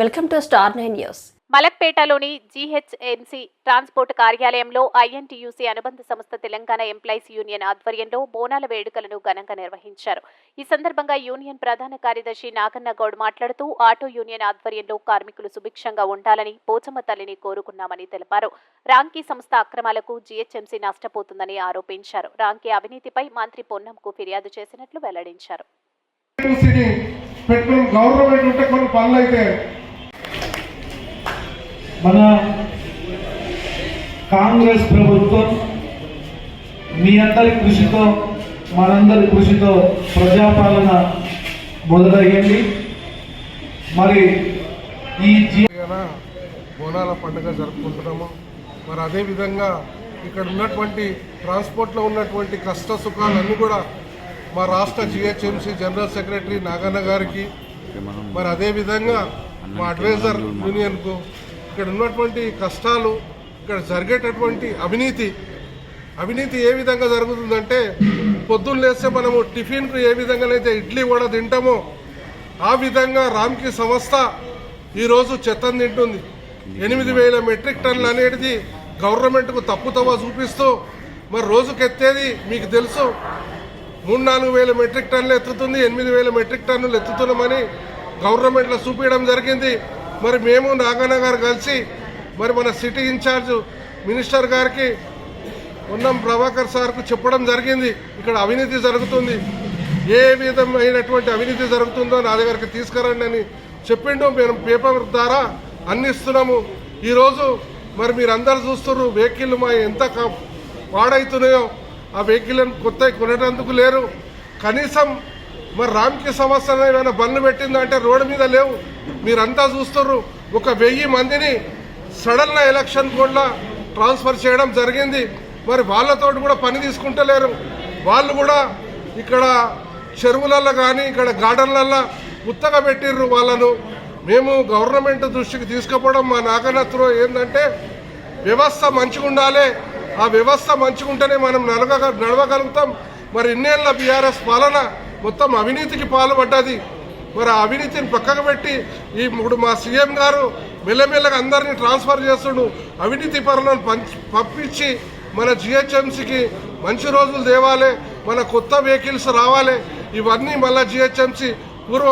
Welcome to star nine news. మలక్పేటలోని GHMC transport కార్యాలయంలో INTUC అనుబంధ సంస్థ తెలంగాణ ఎంప్లాయీస్ యూనియన్ ఆధ్వర్యంలో బోనాల వేడుకలను ఘనంగా నిర్వహించారు. ఈ సందర్భంగా యూనియన్ ప్రధాన కార్యదర్శి నాగన్న గౌడ్ మాట్లాడుతూ ఆటో యూనియన్ ఆధ్వర్యంలో కార్మికులు సుభిక్షంగా ఉండాలని పోచమ్మ తల్లిని కోరుకున్నామని తెలిపారు. రాంకీ సంస్థ అక్రమాలకు జీహెచ్ఎంసీ నష్టపోతుందని ఆరోపించారు. రాంకీ అవినీతిపై మంత్రి పొన్నంకు ఫిర్యాదు చేసినట్లు వెల్లడించారు. గవర్నమెంట్ ఉంటే కొన్ని పనులు అయితే మన కాంగ్రెస్ ప్రభుత్వం మీ అందరి కృషితో మనందరి కృషితో ప్రజాపాలన మొదలయ్యింది మరి ఈ బోనాల పండుగ జరుపుకుంటున్నాము. మరి అదేవిధంగా ఇక్కడ ఉన్నటువంటి ట్రాన్స్పోర్ట్లో ఉన్నటువంటి కష్ట సుఖాలన్నీ కూడా మా రాష్ట్ర జిహెచ్ఎంసీ జనరల్ సెక్రటరీ నాగన్న గారికి మరి అదేవిధంగా మా అడ్వైజర్ యూనియన్కు ఇక్కడ ఉన్నటువంటి కష్టాలు ఇక్కడ జరిగేటటువంటి అవినీతి అవినీతి ఏ విధంగా జరుగుతుందంటే పొద్దున్న లేస్తే మనము టిఫిన్కు ఏ విధంగానైతే ఇడ్లీ కూడా తింటామో ఆ విధంగా రామ్కి సంస్థ ఈరోజు చెత్తను తింటుంది. ఎనిమిది వేల మెట్రిక్ టన్నులు అనేది గవర్నమెంట్కు తప్పుతవా చూపిస్తూ మరి రోజుకెత్తేది మీకు తెలుసు మూడు నాలుగు వేల మెట్రిక్ టన్నులు ఎత్తుతుంది ఎనిమిది వేల మెట్రిక్ టన్నులు ఎత్తుతున్నామని గవర్నమెంట్లో చూపించడం జరిగింది. మరి మేము నాగన్న గారు కలిసి మరి మన సిటీ ఇన్ఛార్జ్ మినిస్టర్ గారికి ఉన్నం ప్రభాకర్ సార్కు చెప్పడం జరిగింది. ఇక్కడ అవినీతి జరుగుతుంది. ఏ విధమైనటువంటి అవినీతి జరుగుతుందో నా దగ్గరికి తీసుకురండి అని చెప్పిండు. మేము పేపర్ ద్వారా అందిస్తున్నాము. ఈరోజు మరి మీరు అందరు చూస్తున్నారు వెహికల్ మా ఎంత పాడవుతున్నాయో పాడైతున్నాయో. ఆ వెహికల్ని కొత్త కొనేటందుకు లేరు. కనీసం మరి రామ్కి సమస్యలు ఏమైనా బండ్లు పెట్టిందంటే రోడ్డు మీద లేవు. మీరంతా చూస్తున్నారు. ఒక వెయ్యి మందిని సడన్ ఎలక్షన్ కూడా ట్రాన్స్ఫర్ చేయడం జరిగింది. మరి వాళ్ళతో కూడా పని తీసుకుంటలేరు. వాళ్ళు కూడా ఇక్కడ చెరువులలో కానీ ఇక్కడ గార్డెన్లలో ఉత్తగా పెట్టిర్రు వాళ్ళను. మేము గవర్నమెంట్ దృష్టికి తీసుకుపోవడం మా నాగనత్తులో ఏంటంటే వ్యవస్థ మంచిగా ఉండాలి. ఆ వ్యవస్థ మంచిగా ఉంటేనే మనం నడవగ నడవగలుగుతాం. మరి ఇన్నేళ్ళ బీఆర్ఎస్ పాలన మొత్తం అవినీతికి పాల్పడ్డది. మరి అవినీతిని పక్కకు పెట్టి ఈ ఇప్పుడు మా సీఎం గారు మెల్లమెల్లగా అందరినీ ట్రాన్స్ఫర్ చేస్తుండు. అవినీతి పరులను పంపించి మన జిహెచ్ఎంసీకి మంచి రోజులు తేవాలి మన కొత్త వెహికల్స్ రావాలి ఇవన్నీ మళ్ళీ జిహెచ్ఎంసీ పూర్వ